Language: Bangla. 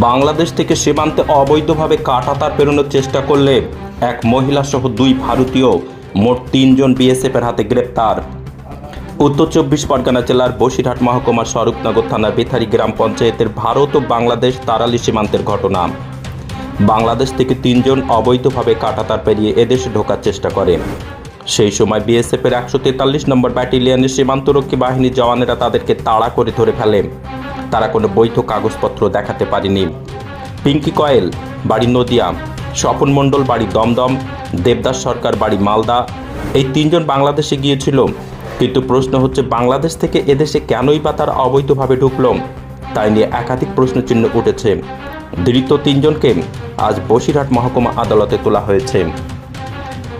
বাংলাদেশ থেকে সীমান্তে অবৈধভাবে কাটাতার পেরোনোর চেষ্টা করলে এক মহিলা সহ দুই ভারতীয়, মোট তিনজন বিএসএফের হাতে গ্রেপ্তার। উত্তর চব্বিশ পরগনা জেলার বসিরহাট মহকুমার স্বরূপনগর থানার বেথারি গ্রাম পঞ্চায়েতের ভারত ও বাংলাদেশ তারালি সীমান্তের ঘটনা। বাংলাদেশ থেকে তিনজন অবৈধভাবে কাটাতার পেরিয়ে এদেশে ঢোকার চেষ্টা করেন সেই সময় বিএসএফের একশো তেতাল্লিশ নম্বর ব্যাটালিয়নের সীমান্তরক্ষী বাহিনীর জওয়ানেরা তাদেরকে তাড়া করে ধরে ফেলে। তারা কোনো বৈধ কাগজপত্র দেখাতে পারেনি। পিঙ্কি কয়েল, বাড়ি নদিয়া, স্বপন মণ্ডল, বাড়ি দমদম, দেবদাস সরকার, বাড়ি মালদা, এই তিনজন বাংলাদেশে গিয়েছিল। কিন্তু প্রশ্ন হচ্ছে, বাংলাদেশ থেকে এদেশে কেনই বা তারা অবৈধভাবে ঢুকলো? তাই নিয়ে একাধিক প্রশ্নচিহ্ন উঠেছে। ধৃত তিনজনকে আজ বসিরহাট মহকুমা আদালতে তোলা হয়েছে।